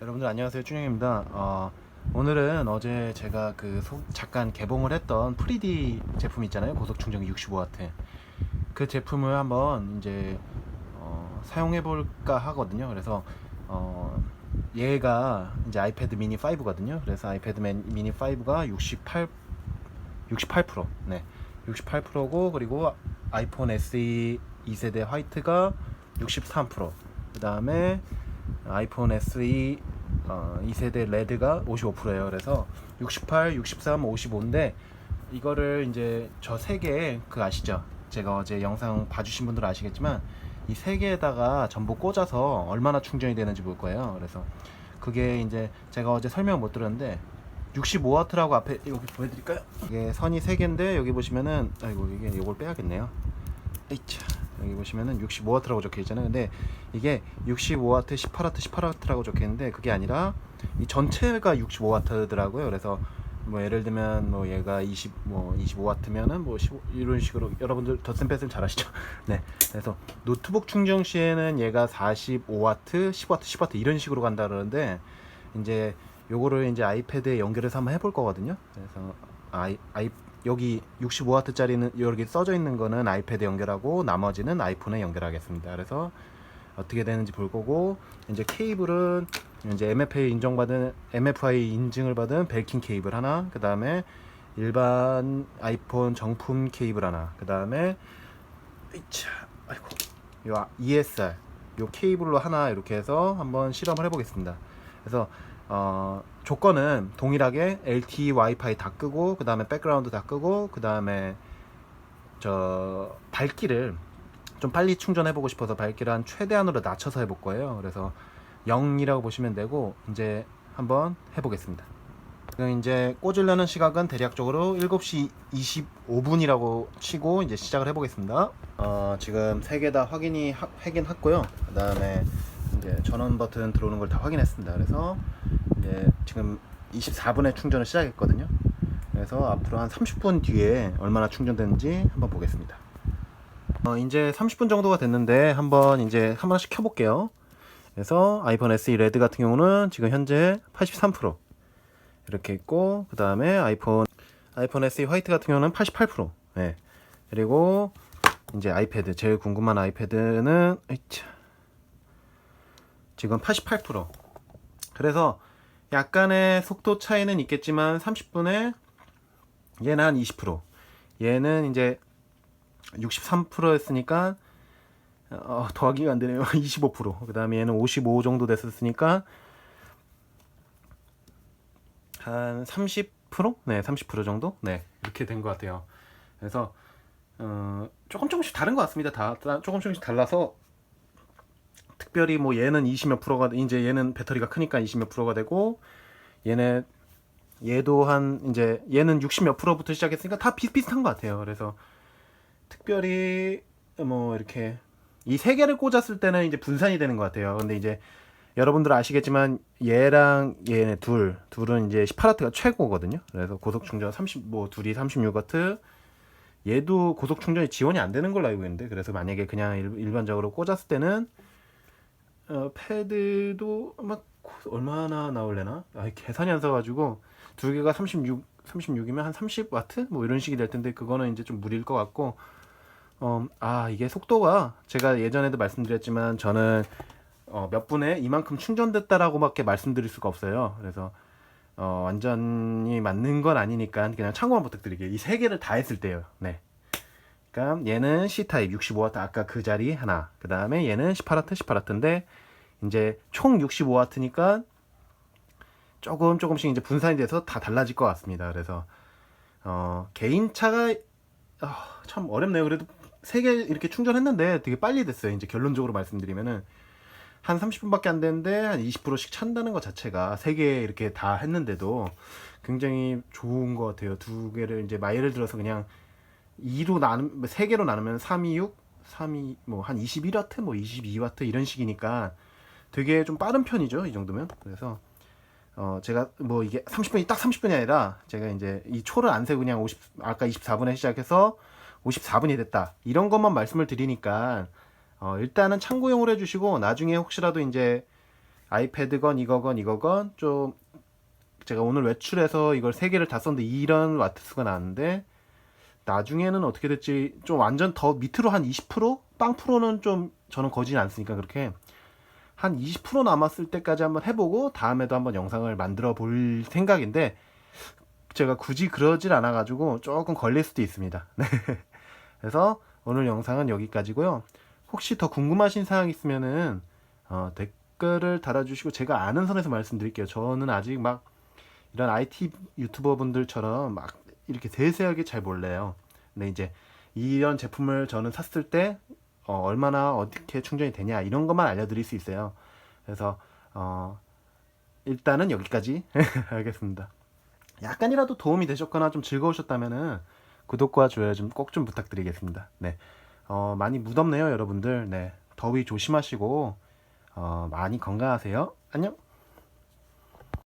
여러분들 안녕하세요 준영입니다. 어, 오늘은 어제 제가 그 소- 잠깐 개봉을 했던 프리디 제품 있잖아요 고속 충전기 65W 그 제품을 한번 이제 어, 사용해 볼까 하거든요. 그래서 어, 얘가 이제 아이패드 미니 5거든요. 그래서 아이패드 맨- 미니 5가 68 68%네 68%고 그리고 아이폰 SE 2세대 화이트가 63%. 그 다음에 아이폰 SE 어, 2세대 레드가 55%예요. 그래서 68, 63, 55인데 이거를 이제 저 세 개 그 아시죠? 제가 어제 영상 봐주신 분들 은 아시겠지만 이 세 개에다가 전부 꽂아서 얼마나 충전이 되는지 볼 거예요. 그래서 그게 이제 제가 어제 설명 못 들었는데 65W라고 앞에 여기 보여드릴까요? 이게 선이 세 개인데 여기 보시면은 아이고 이게 이걸 빼야겠네요. 에이차 여기 보시면은 65W라고 적혀 있잖아요. 근데 이게 65W, 18W, 18W라고 적혀 있는데 그게 아니라 이 전체가 65W더라고요. 그래서 뭐 예를 들면 뭐 얘가 20 뭐 25W면은 뭐 15, 이런 식으로 여러분들 덧셈 뺄셈 잘 아시죠? 네. 그래서 노트북 충전 시에는 얘가 45W, 10W, 10W 이런 식으로 간다 그러는데 이제 요거를 이제 아이패드에 연결해서 한번 해볼 거거든요. 그래서 아이 아이 여기 65W짜리는 여기 써져 있는 거는 아이패드 연결하고 나머지는 아이폰에 연결하겠습니다. 그래서 어떻게 되는지 볼 거고 이제 케이블은 이제 MFA 인정받은 MFI 인증을 받은 벨킨 케이블 하나, 그 다음에 일반 아이폰 정품 케이블 하나, 그 다음에 아이고 요 ESR 요 케이블로 하나 이렇게 해서 한번 실험을 해보겠습니다. 그래서 어, 조건은 동일하게 LTE 와이파이 다 끄고 그 다음에 백그라운드 다 끄고 그 다음에 저 밝기를 좀 빨리 충전해 보고 싶어서 밝기를 한 최대한으로 낮춰서 해볼 거예요. 그래서 0이라고 보시면 되고 이제 한번 해보겠습니다. 그럼 이제 꽂으려는 시각은 대략적으로 7시 25분이라고 치고 이제 시작을 해보겠습니다. 어, 지금 세 개 다 확인이 하- 확인했고요. 그 다음에 이제 전원 버튼 들어오는 걸 다 확인했습니다. 그래서 이제 지금 24분에 충전을 시작했거든요. 그래서 앞으로 한 30분 뒤에 얼마나 충전되는지 한번 보겠습니다. 어, 이제 30분 정도가 됐는데 한번 이제 한 번씩 켜볼게요. 그래서 아이폰 SE 레드 같은 경우는 지금 현재 83% 이렇게 있고 그 다음에 아이폰 아이폰 SE 화이트 같은 경우는 88%. 네. 그리고 이제 아이패드 제일 궁금한 아이패드는 으이차. 지금 88%. 그래서 약간의 속도 차이는 있겠지만 30분에 얘는 한 20%. 얘는 이제 63%였으니까 어, 더하기가 안 되네요. 25%. 그 다음에 얘는 55 정도 됐었으니까 한 30%? 네, 30% 정도? 네, 이렇게 된 것 같아요. 그래서 어, 조금 조금씩 다른 것 같습니다. 다, 다 조금 조금씩 달라서 특별히 뭐 얘는 20몇 프로가 이제 얘는 배터리가 크니까 20몇 프로가 되고 얘네 얘도 한 이제 얘는 60몇 프로부터 시작했으니까 다 비슷비슷한 것 같아요. 그래서 특별히 뭐 이렇게 이 세 개를 꽂았을 때는 이제 분산이 되는 것 같아요. 근데 이제 여러분들 아시겠지만 얘랑 얘네 둘 둘은 이제 18W가 최고거든요. 그래서 고속 충전 30 뭐 둘이 36W 얘도 고속 충전이 지원이 안 되는 걸로 알고 있는데 그래서 만약에 그냥 일, 일반적으로 꽂았을 때는 어, 패드도 막 얼마나 나올래나? 아, 계산이 안 써가지고 두 개가 36 36이면 한 30와트 뭐 이런 식이 될 텐데 그거는 이제 좀 무리일 것 같고 어, 아 이게 속도가 제가 예전에도 말씀드렸지만 저는 어, 몇 분에 이만큼 충전됐다라고밖에 말씀드릴 수가 없어요. 그래서 어, 완전히 맞는 건 아니니까 그냥 참고만 부탁드릴게요. 이 세 개를 다 했을 때요. 네. 그러니까 얘는 C 타입 65W 아까 그 자리 하나. 그 다음에 얘는 18W 18W인데 이제 총 65W니까 조금 조금씩 이제 분산이 돼서 다 달라질 것 같습니다. 그래서 어, 개인차가 아, 참 어렵네요. 그래도 세 개 이렇게 충전했는데 되게 빨리 됐어요. 이제 결론적으로 말씀드리면은 한 30분밖에 안 됐는데 한 20%씩 찬다는 것 자체가 세 개 이렇게 다 했는데도 굉장히 좋은 것 같아요. 두 개를 이제 마 예를 들어서 그냥 2로 나누 세 개로 나누면 3, 2, 6, 3, 2, 뭐한 21W, 뭐 22W 이런 식이니까 되게 좀 빠른 편이죠. 이 정도면. 그래서 어 제가 뭐 이게 30분이 딱 30분이 아니라 제가 이제 이 초를 안 세고 그냥 50 아까 24분에 시작해서 54분이 됐다. 이런 것만 말씀을 드리니까 어 일단은 참고용으로 해 주시고 나중에 혹시라도 이제 아이패드건 이거건 이거건 좀 제가 오늘 외출해서 이걸 세 개를 다 썼는데 이런 와트 수가 나왔는데 나중에는 어떻게 될지 좀 완전 더 밑으로 한 20%? 빵 프로는 좀 저는 거진 않으니까 그렇게 한 20% 남았을 때까지 한번 해보고 다음에도 한번 영상을 만들어 볼 생각인데 제가 굳이 그러질 않아 가지고 조금 걸릴 수도 있습니다. 네. 그래서 오늘 영상은 여기까지고요. 혹시 더 궁금하신 사항 있으면은 어, 댓글을 달아주시고 제가 아는 선에서 말씀드릴게요. 저는 아직 막 이런 IT 유튜버 분들처럼 막 이렇게 세세하게 잘 몰라요. 근데 이제 이런 제품을 저는 샀을 때 어, 얼마나 어떻게 충전이 되냐 이런 것만 알려드릴 수 있어요. 그래서 어, 일단은 여기까지 하겠습니다. 약간이라도 도움이 되셨거나 좀 즐거우셨다면은 구독과 좋아요 좀 꼭 좀 부탁드리겠습니다. 네, 어, 많이 무덥네요, 여러분들. 네, 더위 조심하시고 어, 많이 건강하세요. 안녕.